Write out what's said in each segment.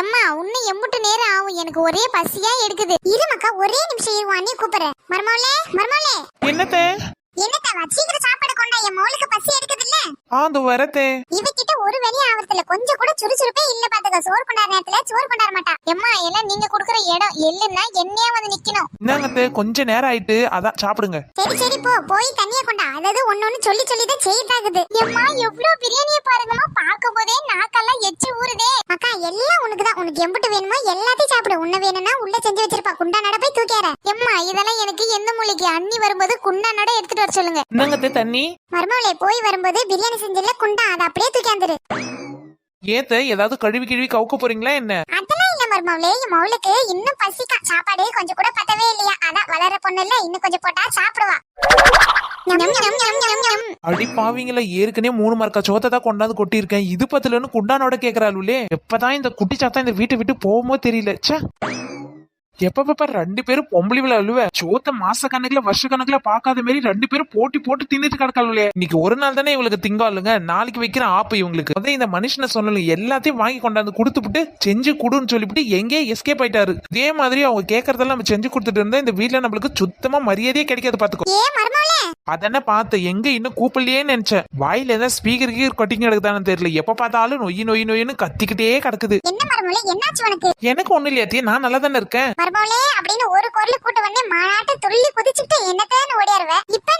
எம்மா இன்னும் எம்புட்டு நேரம் ஆகும். எனக்கு ஒரே பசியா எடுக்குது. இருமக்கா ஒரே நிமிஷம் இருவா நீ கூப்பிடுறேன். மர்மோலே மர்மோலே என்னத்தே? என்னத்த சீக்கிரம் சாப்பாடு கொண்டா என் மோளுக்கு பசி எடுக்குது இல்ல? ஆ அந்த வரத்தே. இவகிட்ட ஒரு வேலை ஆவறதுல கொஞ்சம் கூட சுறுசுறுப்பே இல்ல பாத்துக்க. சோறு கொண்டாட நேரத்துல சோறு கொண்டாட மாட்டா. எம்மா எல்லாம் நீங்க குடுக்குற இடம் எள்ளுன்னா என்னையா வந்து நிக்கணும். இந்தாங்கத்தே கொஞ்ச நேரம் ஆயிட்டு அதான் சாப்பிடுங்க. சரி சரி போ. போய் தண்ணிய கொண்டா. அதாவது ஒன்னொன்னு சொல்லி சொல்லி தான் செய்தாகுது எம்மா எவ்வளவு பிரியாணிய பாருங்கம்மா. பார்க்கும் போதே நாக்கெல்லாம் எச்சு ஊறுதே. அக்கா எல்லாம் உனக்கு தான்? உனக்கு எம்பிட்டு வேணுமோ? எல்லாத்தையும் சாப்பிடு. உன்ன வேணும்னா உள்ள செஞ்சு வச்சிருப்பா. குண்டா நட போய் தூக்கியார. எம்மா இதெல்லாம் எனக்கு எந்த மூலிகை அண்ணி வரும்போது குண்டா நட எடுத்துட்டு வர சொல்லுங்க. தண்ணி? மருமவளே போய் வரும்போது பிரியாணி செஞ்சல குண்டா அதை அப்படியே தூக்கியாந்துரு. ஏத்த ஏதாவது கழுவி கிழுவி கவுக்க போறீங்களா என்ன? அதெல்லாம் இல்ல மருமவளே என் மவுளுக்கு இன்னும் பசிக்கா. சாப்பாடு கொஞ்சம் கூட பத்தவே இல்லையா? அதான் வளர பொண்ணு இல்ல இன்னும் கொஞ்சம் போட்டா சாப்பிடுவா. அடி பாவீங்களா ஏற்கனவே மூணு மார்க்கா சோத்தை தான் கொண்டாந்து கொட்டியிருக்கேன். இது பத்துலன்னு குண்டானோட கேக்குறாளுலே எப்பதான் இந்த குட்டி சாத்தா இந்த வீட்டை விட்டு போகும்போது தெரியல. ச்சே. எப்ப பாப்பா ரெண்டு பேரும் பொம்பளை விழா அழுவ. சோத்த மாச கணக்குல வருஷ கணக்குல பாக்காத மாதிரி ரெண்டு பேரும் போட்டி போட்டு தின்னுட்டு கிடக்காளுலே இன்னைக்கு ஒரு நாள் தானே இவங்களுக்கு திங்காளுங்க நாளைக்கு வைக்கிற ஆப்பு இவங்களுக்கு. அதான் இந்த மனுஷனை சொல்லணும். எல்லாத்தையும் வாங்கி கொண்டாந்து கொடுத்துப்புட்டு செஞ்சு குடுன்னு சொல்லிவிட்டு எங்கேயே எஸ்கேப் ஆயிட்டாரு. இதே மாதிரி அவங்க கேட்கறதெல்லாம் நம்ம செஞ்சு கொடுத்துட்டு இருந்தா இந்த வீட்ல நம்மளுக்கு சுத்தமா மரியாதையே கிடைக்காது பாத்துக்கோ. அதென்ன பார்த்தேன் எங்க இன்னும் கூப்பிடலையே நினைச்சேன் வாயில ஏதாவது ஸ்பீக்கர் கீர் கொட்டிங்க கிடக்குதான்னு தெரியல. எப்ப பார்த்தாலும் நொய் நொய் நொய்னு கத்திக்கிட்டே கிடக்குது. என்ன என்னாச்சு உனக்கு? எனக்கு ஒண்ணு இல்லையாத்தியே நான் நல்லா தானே இருக்கேன். மருமவளே அப்படின்னு ஒரு குரல் கூட்டு வந்து மாநாட்டு துள்ளி குதிச்சுட்டு என்னத்தேன்னு ஓடியாருவ. இப்ப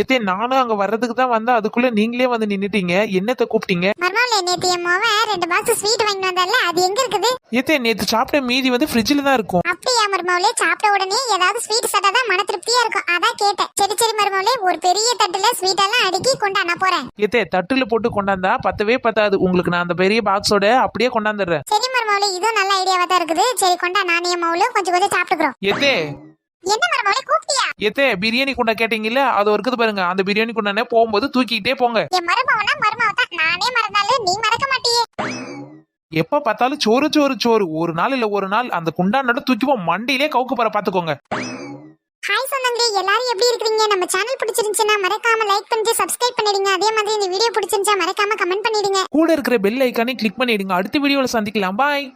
ஏத்தே நானும் அங்க வர்றதுக்கு தான் வந்தா அதுக்குள்ள நீங்களே வந்து நின்னுட்டீங்க. என்னத்த கூப்பிட்டீங்க? மருமவளே நேத்து என் மவன் ரெண்டு பாக்ஸ் ஸ்வீட் வாங்கிட்டு வந்தால அது எங்க இருக்குது? ஏத்தே நேத்து சாப்பிட்ட மீதி வந்து ஃப்ரிட்ஜில் தான் இருக்கும். அப்படியா மருமவளே? சாப்பிட்ட உடனே ஏதாவது ஸ்வீட் சாப்பிட்டா தான் மன திருப்தியா இருக்கும். அதான் கேட்டேன். சரி சரி மருமவளே ஒரு பெரிய தட்டுல ஸ்வீட் எல்லாம் அடுக்கி கொண்டா நான் போறேன். ஏத்தே தட்டுல போட்டு கொண்டாந்தா பத்தவே பத்தாது. உங்களுக்கு நான் அந்த பெரிய பாக்ஸோட அப்படியே கொண்டாந்துடுறேன். சரி மருமவளே இதுவும் நல்ல ஐடியாவா தான் இருக்குது. சரி கொண்டா நானே மவுளும் கொஞ்சம் கொஞ்சம் சாப்பிட்டுக்கிறோம். ஏத்தே என்ன கூப்பிட்டியா? ஏத்தே பிரியாணி குண்டா கேட்டீங்கல்ல அது இருக்குது பாருங்க. அந்த பிரியாணி குண்டானே போகும்போது தூக்கிக்கிட்டே போங்க. என் தான் நானே மறந்தாலும் நீ மறக்க மாட்டியே. எப்ப பார்த்தாலும் சோறு சோறு சோறு. ஒரு நாள் இல்ல ஒரு நாள் அந்த குண்டானோட தூக்கி போ மண்டியிலே கவுக்கு போற பாத்துக்கோங்க. ஹாய் சொந்தங்களே எல்லாரும் எப்படி இருக்கீங்க நம்ம சேனல் பிடிச்சிருந்துச்சுன்னா மறக்காம லைக் பண்ணிட்டு சப்ஸ்கிரைப் பண்ணிடுங்க. அதே மாதிரி இந்த வீடியோ பிடிச்சிருந்துச்சா மறக்காம கமெண்ட் பண்ணிடுங்க. கூட இருக்கிற பெல் ஐக்கானே கிளிக் பண்ணிடுங்க. அடுத்த வீடியோல சந்திக்கலாம். பாய்